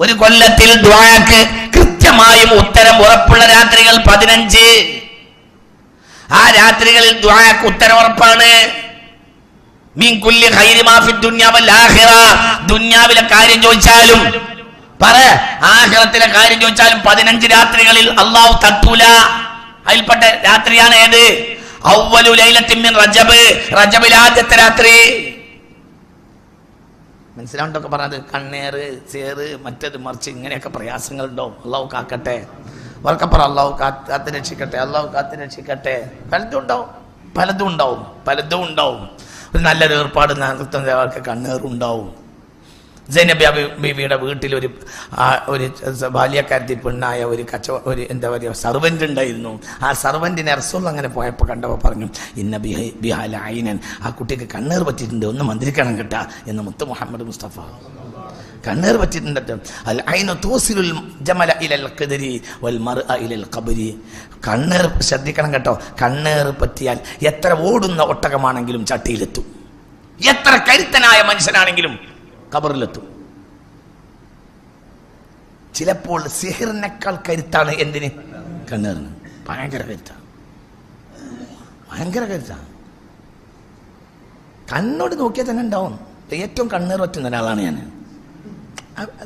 ഒരു കൊല്ലത്തിൽ ദ്വാക്ക് കൃത്യമായും ഉത്തരം ഉറപ്പുള്ള രാത്രികൾ പതിനഞ്ച്. ആ രാത്രികളിൽ ദ്വാക്ക് ഉത്തരം ഉറപ്പാണ്. ദുന്യാവിലെ കാര്യം ചോദിച്ചാലും പറ ആഖിറത്തിലെ കാര്യം ചോദിച്ചാലും പതിനഞ്ച് രാത്രികളിൽ അള്ളാഹു തട്ടൂല. അതിൽപ്പെട്ട രാത്രിയാണ് ഏത്? ഔവലു ലൈലത്തിൻ മിൻ റജബ്. റജബിൽ ആദ്യത്തെ രാത്രി. മനസ്സിലാവുണ്ടൊക്കെ പറഞ്ഞത് കണ്ണേറ് ചേറ് മറ്റത് മറിച്ച് ഇങ്ങനെയൊക്കെ പ്രയാസങ്ങൾ അള്ളാവ് അള്ളാഹു കാക്കട്ടെ. വർക്കപ്പറ അള്ളാഹു കാത്ത് രക്ഷിക്കട്ടെ അള്ളാഹു കാത്ത് രക്ഷിക്കട്ടെ. പലതും ഉണ്ടാവും. പലതും ഉണ്ടാവും. പലതും ഉണ്ടാവും. ഒരു നല്ലൊരു ഏർപ്പാട് നടത്തുന്നവർക്ക് കണ്ണേറുണ്ടാവും സൈനബി ബീവിയുടെ വീട്ടിൽ ഒരു ഒരു ബാല്യക്കാരത്തിൽ പെണ്ണായ ഒരു കച്ച ഒരു എന്താ പറയുക സർവന്റ് ഉണ്ടായിരുന്നു. ആ സർവന്റിനെ റസൂൽ അങ്ങനെ പോയപ്പോൾ കണ്ടപ്പോൾ പറഞ്ഞു ഇന്ന ബിഹ ബിഹാല ആയിനൻ ആ കുട്ടിക്ക് കണ്ണേർ പറ്റിയിട്ടുണ്ട്. ഒന്ന് മന്ത്രിക്കണം കേട്ടാ എന്ന് മുത്ത് മുഹമ്മദ് മുസ്തഫ. കണ്ണേർ പറ്റിയിട്ടുണ്ട് അൽ ഐന തൂസിലുൽ ജമല ഇലൽ ഖദരി വൽ ഇലൽ ഖബരി. കണ്ണേർ ശ്രദ്ധിക്കണം കേട്ടോ. കണ്ണേർ പറ്റിയാൽ എത്ര ഓടുന്ന ഒട്ടകമാണെങ്കിലും ചട്ടിയിലെത്തും. എത്ര കരുത്തനായ മനുഷ്യനാണെങ്കിലും കബറിലെത്തും ചിലപ്പോൾ സിഹിറിനേക്കാൾ കരുത്താണ് എന്തിന്? കണ്ണേറിന്. ഭയങ്കര കരുത്താണ്. ഭയങ്കര കരുത്താണ്. കണ്ണോട് നോക്കിയാൽ തന്നെ ഉണ്ടാവും. ഏറ്റവും കണ്ണേർ പറ്റുന്ന ഒരാളാണ് ഞാൻ.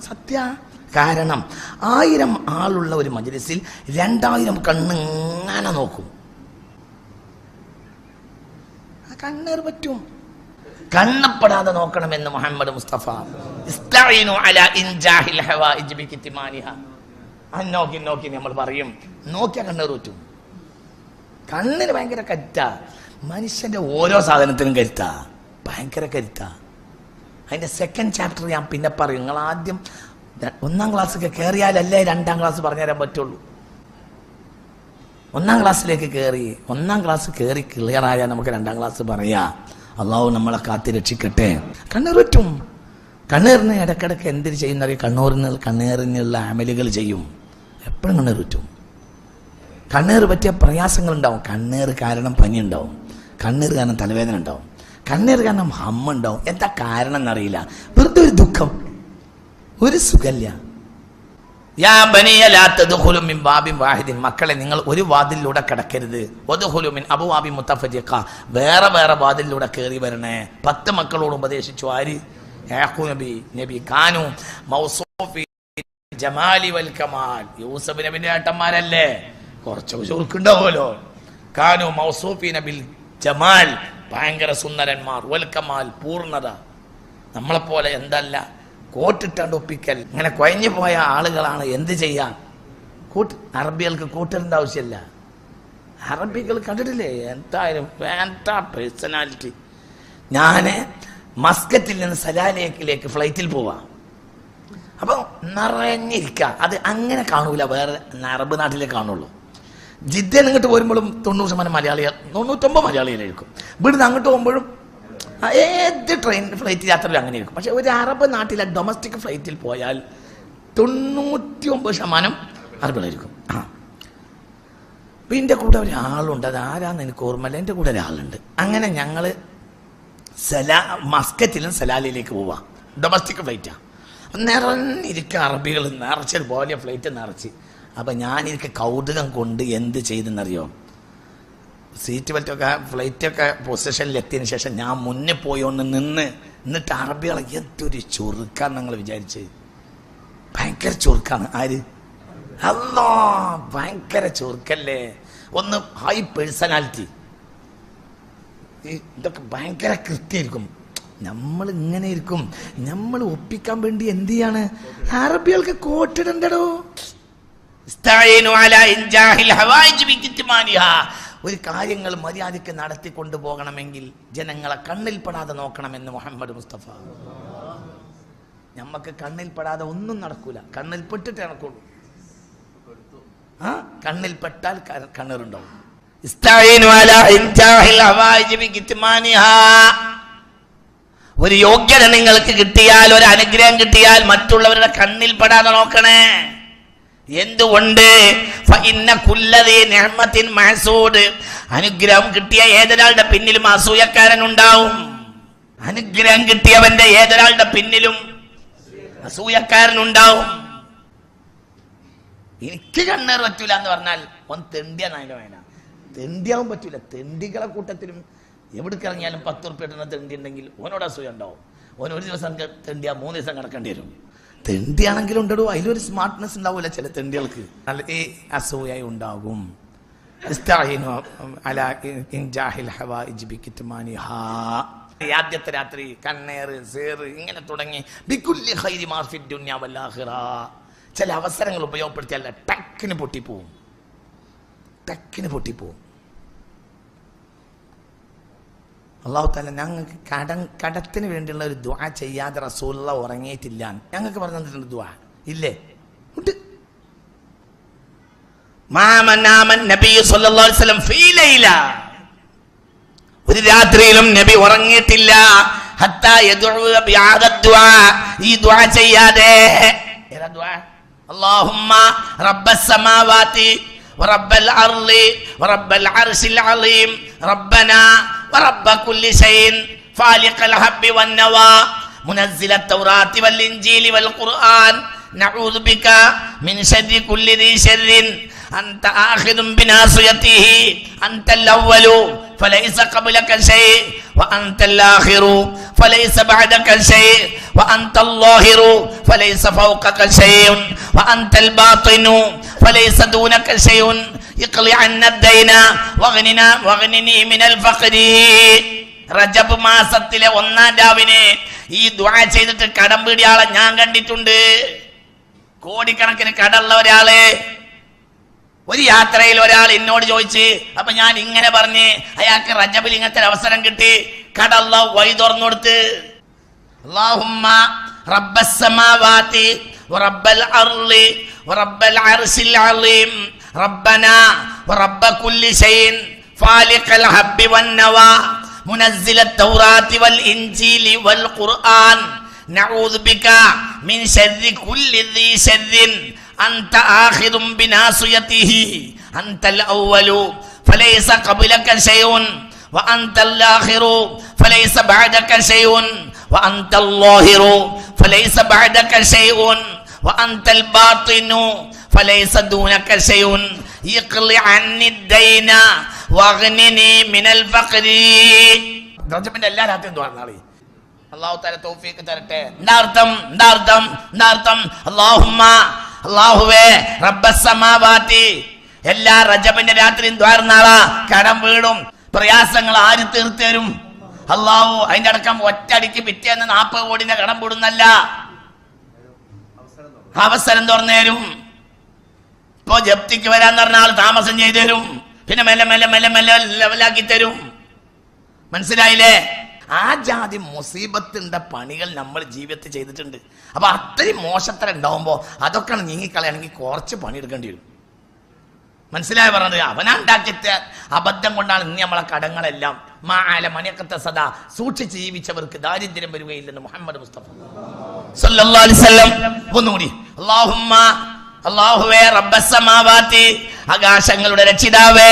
സത്യ. കാരണം ആയിരം ആളുള്ള ഒരു മജലിസിൽ രണ്ടായിരം കണ്ണിങ്ങനെ നോക്കും. കണ്ണേർ പറ്റും. കണ്ണപ്പെടാതെ നോക്കണമെന്ന് മുഹമ്മദ് മുസ്തഫ. നോക്കി നോക്കി നമ്മൾ പറയും. നോക്കിയാ കണ്ണേർ പറ്റും കണ്ണിന് ഭയങ്കര കരുത്ത. മനുഷ്യന്റെ ഓരോ സാധനത്തിനും കരുത്ത. ഭയങ്കര കരുത്ത. അതിന്റെ സെക്കൻഡ് ചാപ്റ്റർ ഞാൻ പിന്നെ പറയും. നിങ്ങൾ ആദ്യം ഒന്നാം ക്ലാസ്സൊക്കെ കയറിയാലല്ലേ രണ്ടാം ക്ലാസ് പറഞ്ഞുതരാൻ പറ്റുള്ളൂ. ഒന്നാം ക്ലാസ്സിലേക്ക് കയറി ഒന്നാം ക്ലാസ് കയറി ക്ലിയർ ആയാൽ നമുക്ക് രണ്ടാം ക്ലാസ് പറയാ. അള്ളാഹു നമ്മളെ കാത്തി രക്ഷിക്കട്ടെ. കണ്ണീർ പറ്റും കണ്ണീറിന് ഇടക്കിടക്ക് എന്തിന് അറിയാം? കണ്ണൂറിന് കണ്ണീറിനുള്ള അമലുകൾ ചെയ്യും. എപ്പോഴും കണ്ണീർ പറ്റും കണ്ണീർ പറ്റിയ പ്രയാസങ്ങൾ ഉണ്ടാവും കണ്ണീർ കാരണം പനി ഉണ്ടാവും കണ്ണീർ കാരണം തലവേദന ഉണ്ടാവും. കണ്ണീർ കാരണം ഹമ്മുണ്ടാവും. എന്താ കാരണം എന്നറിയില്ല വെറുതെ ഒരു ദുഃഖം. ഒരു സുഖല്ല യാ ബനിയ ലാ മിൻ ബാബിൻ വാഹിദിൻ. മക്കളെ നിങ്ങൾ ഒരു വാതിലൂടെ കിടക്കരുത്. വദ്ഖുലു മിൻ അബ്വാബിൻ മുത്തഫരിഖ വേറെ വേറെ വാതിലൂടെ കയറി വരണേ. പത്ത് മക്കളോട് ഉപദേശിച്ചു ആര്? യാഖൂബ് നബി നബി കാനു മൗസൂഫി ജമാലി വൽ കമാൽ. യൂസഫ് നബിന്റെ ഏട്ടന്മാരല്ലേ? കുറച്ച് ചുരുക്കുണ്ടാവുമല്ലോ കാനു മൗസൂഫി നബിൽ ജമാൽ. ഭയങ്കര സുന്ദരന്മാർ. വൽ കമാൽ പൂർണത. നമ്മളെപ്പോലെ എന്തല്ല? കോട്ടിട്ടാണ്ട് ഒപ്പിക്കൽ ഇങ്ങനെ കുഴഞ്ഞു പോയ ആളുകളാണ് എന്ത് ചെയ്യാം? കൂട്ട് അറബികൾക്ക് കൂട്ടലിന്റെ ആവശ്യമില്ല. അറബികൾ കണ്ടിട്ടില്ലേ? എന്തായാലും വേണ്ട പേഴ്സണാലിറ്റി ഞാൻ മസ്കറ്റിൽ നിന്ന് സലാലേക്കിലേക്ക് ഫ്ലൈറ്റിൽ പോവാം. അപ്പോൾ നിറഞ്ഞിരിക്കുക അത് അങ്ങനെ കാണൂല. വേറെ അറബ് നാട്ടിലേ കാണുള്ളൂ. ജിദ്ദയിൽ ഇങ്ങോട്ട് വരുമ്പോഴും തൊണ്ണൂറ് ശതമാനം മലയാളികൾ തൊണ്ണൂറ്റൊമ്പത് മലയാളികളായിരിക്കും ഇവിടുന്ന് അങ്ങോട്ട് പോകുമ്പോഴും ഏത് ട്രെയിൻ ഫ്ലൈറ്റ് യാത്രയിലും അങ്ങനെ ഇരിക്കും പക്ഷെ ഒരു അറബ് നാട്ടിലെ ഡൊമസ്റ്റിക് ഫ്ലൈറ്റിൽ പോയാൽ തൊണ്ണൂറ്റി ഒമ്പത് ശതമാനം അറബികളായിരിക്കും. ആ. അപ്പൊ എന്റെ കൂടെ ഒരാളുണ്ട്. അത് ആരാന്ന് എനിക്ക് ഓർമ്മയില്ല. എന്റെ കൂടെ ഒരാളുണ്ട്. അങ്ങനെ ഞങ്ങൾ സലാ മസ്കറ്റിലും സലാലിലേക്ക് പോവാം. ഡൊമസ്റ്റിക് ഫ്ലൈറ്റാണ് നിറഞ്ഞിരിക്കുക അറബികൾ നിറച്ചൊരു പോലെ ഫ്ലൈറ്റ് നിറച്ച്. അപ്പം ഞാനിരിക്കുക കൗതുകം കൊണ്ട് എന്ത് ചെയ്തെന്നറിയോ? സീറ്റ് ബെൽറ്റൊക്കെ ഫ്ലൈറ്റൊക്കെ പൊസിഷനിൽ എത്തിയതിന് ശേഷം ഞാൻ മുന്നേ പോയി ഒന്ന് നിന്ന്. എന്നിട്ട് അറബികളെ എന്തൊരു ചുരുക്കാന്ന് നിങ്ങൾ വിചാരിച്ച്. ഭയങ്കര ചുരുക്കാണ് ആര്? അല്ലോ ഭയങ്കര ചുരുക്കല്ലേ ഒന്ന് ഹൈ പേഴ്സണാലിറ്റി ഇതൊക്കെ ഭയങ്കര കൃത്യമായിരിക്കും. നമ്മൾ ഇങ്ങനെ ഇരിക്കും. നമ്മൾ ഒപ്പിക്കാൻ വേണ്ടി എന്ത് ചെയ്യാണ്? അറബികൾക്ക് കോട്ടിടണ്ടടോ ഒരു കാര്യങ്ങൾ മര്യാദയ്ക്ക് നടത്തിക്കൊണ്ടു പോകണമെങ്കിൽ ജനങ്ങളെ കണ്ണിൽപ്പെടാതെ നോക്കണമെന്ന് മുഹമ്മദ് മുസ്തഫ. നമ്മക്ക് കണ്ണിൽപ്പെടാതെ ഒന്നും നടക്കൂല. കണ്ണിൽപ്പെട്ടിട്ട് നടക്കുള്ളൂ. ആ? കണ്ണിൽപ്പെട്ടാൽ കണ്ണീറുണ്ടാവും. ഒരു യോഗ്യത നിങ്ങൾക്ക് കിട്ടിയാൽ ഒരു അനുഗ്രഹം കിട്ടിയാൽ മറ്റുള്ളവരുടെ കണ്ണിൽപ്പെടാതെ നോക്കണേ. എന്തുകൊണ്ട്? അനുഗ്രഹം കിട്ടിയ ഏതൊരാളുടെ പിന്നിലും അസൂയക്കാരൻ ഉണ്ടാവും അനുഗ്രഹം കിട്ടിയവന്റെ ഏതൊരാളുടെ പിന്നിലും അസൂയക്കാരൻ ഉണ്ടാവും എനിക്ക് കണ്ണേർ പറ്റൂല എന്ന് പറഞ്ഞാൽ ഓൻ തെണ്ടിയാന്ന് വേന തെണ്ടിയാവും പറ്റൂല. തെണ്ടികളെ കൂട്ടത്തിലും എവിടേക്ക് ഇറങ്ങിയാലും പത്ത് ഉറുപ്പിട്ടുന്ന തെണ്ടി ഉണ്ടെങ്കിൽ ഓനോട് അസൂയ ഉണ്ടാവും. ഓൻ ഒരു ദിവസം തെണ്ടിയാ മൂന്ന് ദിവസം കിടക്കേണ്ടി വരും. തെണ്ടിയാണെങ്കിലും ഉണ്ടോ അതിലൊരു സ്മാർട്ട്നെസ് ഉണ്ടാവില്ല ചില തെണ്ടികൾക്ക്. നല്ല ഏ അസൂയ ഉണ്ടാകും. ആദ്യത്തെ രാത്രി കണ്ണേറ് സേറ് ഇങ്ങനെ തുടങ്ങി. ചില അവസരങ്ങൾ ഉപയോഗപ്പെടുത്തിയല്ല ടക്കിന് പൊട്ടിപ്പോവും. ടക്കിന് പൊട്ടിപ്പോവും. അള്ളാഹു താല ഞങ്ങൾക്ക് കടം കടത്തിന് വേണ്ടിയുള്ള ഒരു ദ്വാ ചെയ്യാതെ റസൂലുള്ള ഉറങ്ങിയിട്ടില്ല ഞങ്ങൾക്ക് പറഞ്ഞു തന്നിട്ടുണ്ട് ദ്വാ ഇല്ലേ ഉണ്ട് മാമനാമൻ നബി സല്ലല്ലാഹു അലൈഹി വസല്ലം ഫീ ലൈല ഒരു രാത്രിയിലും നബി ഉറങ്ങിയിട്ടില്ല ഹത്താ യദ്ഉ ബിഹാദ ദുആ ഈ ദുആ ചെയ്യാതെ ഏതാ ദുആ اللهم رب السماوات ورب الأرض ورب العرش العظيم ربنا ورب كل شيء فالق الحب والنوى منزل التوراة والإنجيل والقرآن. نعوذ بك من شر كل ذي شر. أنت آخذ بناصيته. أنت الأول فليس قبلك شيء وأنت الآخر فليس بعدك شيء وأنت الظاهر فليس فوقك شيء وأنت الباطن فليس دونك شيء ഇഖ്ലി അന്നദ്ദൈന വഗ്നിന വഗ്നിനി മിനൽ ഫഖരി റജബ് മാസത്തിലെ ഒന്നാം രാവിനെ ഈ ദുആ ചെയ്തിട്ട് കടം പീടിയാളെ ഞാൻ കണ്ടിട്ടുണ്ട്. കോടിക്കണക്കിന് കടമുള്ള ഒരാൾ. ഒരു യാത്രയിൽ ഒരാൾ എന്നോട് ചോദിച്ച് അപ്പൊ ഞാൻ ഇങ്ങനെ പറഞ്ഞ് അയാൾക്ക് റജബിൽ ഇങ്ങനത്തെ അവസരം കിട്ടി. കട വഴി തുറന്നു കൊടുത്ത്. അള്ളാഹുമ്മ റബ്ബ റബ്ബൽ അർളി റബ്ബൽ അർസിൽ അർളീം ربنا ورب كل شيء فالق الحب والنوى منزل التوراة والإنجيل والقرآن. نعوذ بك من شر كل ذي شر. أنت آخذ بناصيته أنت الأول فليس قبلك شيء. وأنت الآخر فليس بعدك شيء. وأنت الظاهر فليس بعدك شيء. وأنت الباطن എല്ലാ രാത്രിയും തരട്ടെ. എല്ലാ റജബിന്റെ രാത്രിയും ദ്വാരനാള കടം വീടും പ്രയാസങ്ങൾ ആര് തീർത്തേരും അള്ളാഹു അതിന്റെ അടക്കം ഒറ്റടിക്ക് പിറ്റേന്ന് നാൽപ്പത് കോടിന്റെ കടം വിടുന്നല്ല. അവസരം തുറന്നേരും ഇപ്പൊ ജപ്തിക്ക് വരാൻ പറഞ്ഞാൽ താമസം ചെയ്തു തരും. പിന്നെ മെല്ലെ മെല്ലെ മെല്ലെ മെല്ലെ ലെവലാക്കി തരും. മനസ്സിലായില്ലേ? ആ ജാതി മുസീബത്തിന്റെ പണികൾ നമ്മൾ ജീവിതത്തിൽ ചെയ്തിട്ടുണ്ട്. അപ്പൊ അത്രയും മോശത്തരം ഉണ്ടാവുമ്പോ അതൊക്കെ നീങ്ങിക്കളയാണെങ്കിൽ കുറച്ച് പണിയെടുക്കേണ്ടി വരും. മനസ്സിലായി പറഞ്ഞത്? അവനാ ഉണ്ടാക്കിയ അബദ്ധം കൊണ്ടാണ് ഇന്ന് നമ്മളെ കടങ്ങളെല്ലാം മാല മണിയക്കത്തെ സദാ സൂക്ഷിച്ച് ജീവിച്ചവർക്ക് ദാരിദ്ര്യം വരികയില്ലെന്ന് മുഹമ്മദ് മുസ്തഫ. സല്ലല്ലാഹു അലൈഹി വസല്ലം. ഒന്നുകൂടി. അല്ലാഹുമ്മ അല്ലാഹുവേ റബ്ബസമാവാത്തി ആകാശങ്ങളുടെ രക്ഷിതാവേ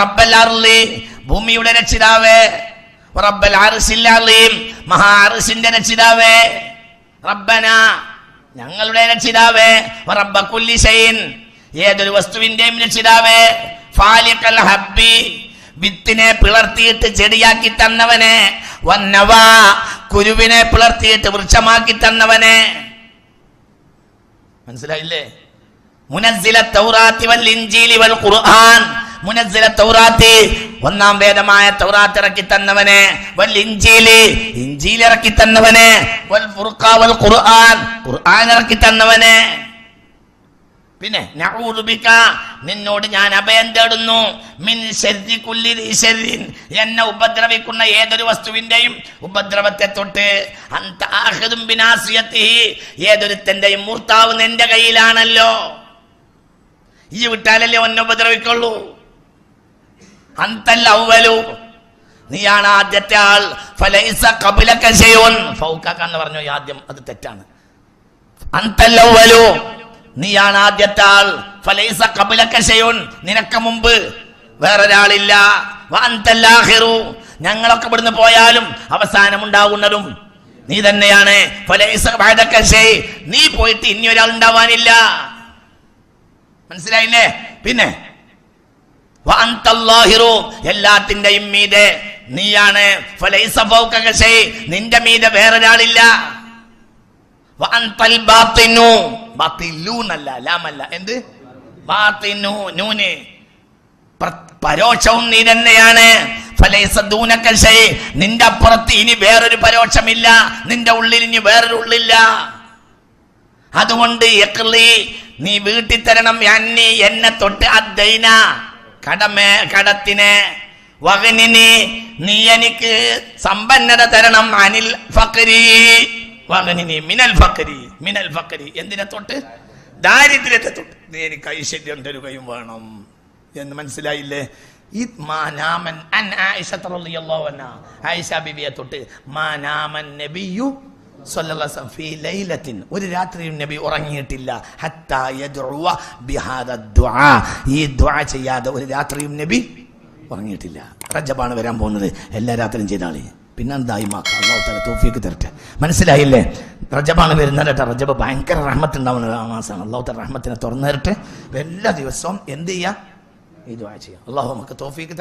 റബ്ബല്ലാർലി ഭൂമിയുടെ രക്ഷിതാവേ റബ്ബൽ അലീം മഹാ രക്ഷിതാവേ റബ്ബന ഞങ്ങളുടെ രക്ഷിതാവേ റബ്ബ കുല്ലി ഷൈൻ ഏതൊരു വസ്തുവിന്റെയും രക്ഷിതാവേ ഫാലിക്കൽ ഹബ്ബി വിത്തിനെ പിളർത്തിയിട്ട് ചെടിയാക്കി തന്നവനെ വന്നവ കുരുവിനെ പിളർത്തിയിട്ട് വൃക്ഷമാക്കി തന്നവനെ. മനസ്സിലായില്ലേ? ഒന്നാം വേദമായ തൗറാത്ത് ഇറക്കി തന്നവനെ. വൽ ഇൻജീലി. ഇൻജീൽ ഇറക്കി തന്നവനെ. വൽ ഫുർഖാ വൽ ഖുർആൻ. ഖുർആൻ ഇറക്കി തന്നവനെ. പിന്നെ നിന്നോട് ഞാൻ അഭയം തേടുന്നു. മിൻ എന്നെ ഉപദ്രവിക്കുന്ന ഏതൊരു വസ്തുവിന്റെയും ഉപദ്രവത്തെ തൊട്ട് ഏതൊരുത്തന്റെയും മൂർത്താവ് നിന്റെ കയ്യിലാണല്ലോ. ഈ വിട്ടാലല്ലേ ഒന്നെ ഉപദ്രവിക്കുള്ളൂ? അന്തൽ അവലു നീയാണ് ആദ്യത്തെ ആൾ. ഫലൈസ കപിലക ശൈഉൻ. ഫൗകക എന്ന് പറഞ്ഞു ആദ്യം അത് തെറ്റാണ്. അന്തൽ അവലു നീയാണ് ആദ്യത്തെ ആൾ. ഫലൈസ കപിലക ശൈഉൻ. നിനക്ക് മുമ്പ് വേറൊരാളില്ല. വഅന്തൽ ആഖിറു. ഞങ്ങളൊക്കെ ഇവിടുന്ന് പോയാലും അവസാനം ഉണ്ടാകുന്നതും നീ തന്നെയാണ്. നീ പോയിട്ട് ഇനി ഒരാൾ ഉണ്ടാവാനില്ല. മനസ്സിലായില്ലേ? പിന്നെ എല്ലാത്തിന്റെയും മീതെ. നീയാണ്. നിന്റെ മീതെ വേറൊരാളില്ല. എന്ത്? പരോക്ഷവും നീ തന്നെയാണ്. നിന്റെ അപ്പുറത്ത് ഇനി വേറൊരു പരോക്ഷമില്ല. നിന്റെ ഉള്ളിൽ ഇനി വേറൊരു ഉള്ളില്ല. അതുകൊണ്ട് നീ വീട്ടിൽ തരണം അന്നി എന്നെ തൊട്ട് അദ്ദൈന. കടമേ കടത്തിനെ. വകനിനി നീ എനിക്ക് സമ്പന്നത തരണം അനിൽ ഫക്കരി വകനിനി മിനൽ ഫക്കരി മിനൽ ഫക്കരി എന്തിനെ തൊട്ട്? ദാരിദ്ര്യത്തെ തൊട്ട്. നീ എനിക്ക് ഐശ്വര്യം തരുകയും വേണം. എന്ന് മനസ്സിലായില്ലേ? മാനാമൻ റളിയല്ലാഹു ആയിഷ ബിബിയെ തൊട്ട് മാനാമൻ നബിയു ഒരു രാത്രിയും നബി ഉറങ്ങിയിട്ടില്ല. ഈ ചെയ്യാതെ ഒരു രാത്രിയും നബി ഉറങ്ങിയിട്ടില്ല. റജബാണ് വരാൻ പോകുന്നത്. എല്ലാ രാത്രിയും ചെയ്താളി പിന്നെ എന്തായി മാക്ക? അള്ളാഹു തല തരട്ടെ. മനസ്സിലായില്ലേ? റജബാണ് വരുന്നത് കേട്ടോ. റജബ് ഭയങ്കര റഹ്മത്ത് ഉണ്ടാവുന്ന മാസമാണ് അള്ളാഹു റഹ്മത്തിനെ തുറന്നു തരട്ടെ. എല്ലാ ദിവസവും എന്ത് ചെയ്യുക ഈ ദ്വാ ചെയ്യാം. അള്ളാഹു നമുക്ക് തോഫിക്ക്